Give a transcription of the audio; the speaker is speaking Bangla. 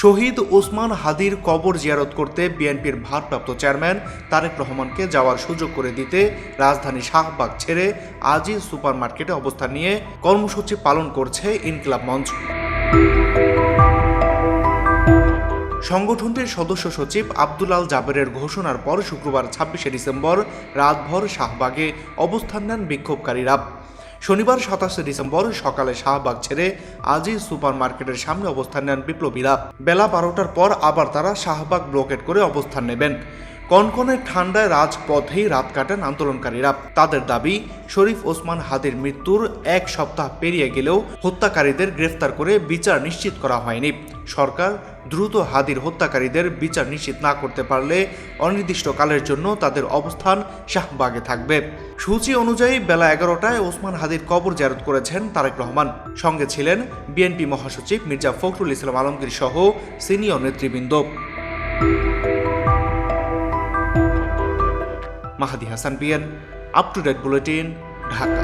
শহীদ ওসমান হাদির কবর জিয়ারত করতে বিএনপির ভারপ্রাপ্ত চেয়ারম্যান তারেক রহমানকে যাওয়ার সুযোগ করে দিতে রাজধানী শাহবাগ ছেড়ে আজই সুপার মার্কেটে অবস্থান নিয়ে কর্মসূচি পালন করছে ইনকিলাব মঞ্চ। সংগঠনটির সদস্য সচিব আব্দুল আল জাবেরের ঘোষণার পর শুক্রবার ছাব্বিশে ডিসেম্বর রাতভর শাহবাগে অবস্থান নেন বিক্ষোভকারীরা। শনিবার সাতাশে ডিসেম্বর সকালে শাহবাগ ছেড়ে আজই সুপার মার্কেটের সামনে অবস্থান নেন বিপ্লবীরা। বেলা বারোটার পর আবার তারা শাহবাগ ব্লকেট করে অবস্থান নেবেন। কনকনে ঠান্ডায় রাজপথেই রাত কাটান আন্দোলনকারীরা। তাদের দাবি, শরীফ ওসমান হাদির মৃত্যুর এক সপ্তাহ পেরিয়ে গেলেও হত্যাকারীদের গ্রেফতার করে বিচার নিশ্চিত করা হয়নি। সরকার দ্রুত হাদির হত্যাকারীদের বিচার নিশ্চিত না করতে পারলে অনির্দিষ্টকালের জন্য তাদের অবস্থান শাহবাগে থাকবে। সূচি অনুযায়ী বেলা এগারোটায় ওসমান হাদির কবর জারত করেছেন তারেক রহমান। সঙ্গে ছিলেন বিএনপি মহাসচিব মির্জা ফখরুল ইসলাম আলমগীর সহ সিনিয়র নেতৃবৃন্দ। Mahadi Hasan Piyan up to date bulletin Dhaka.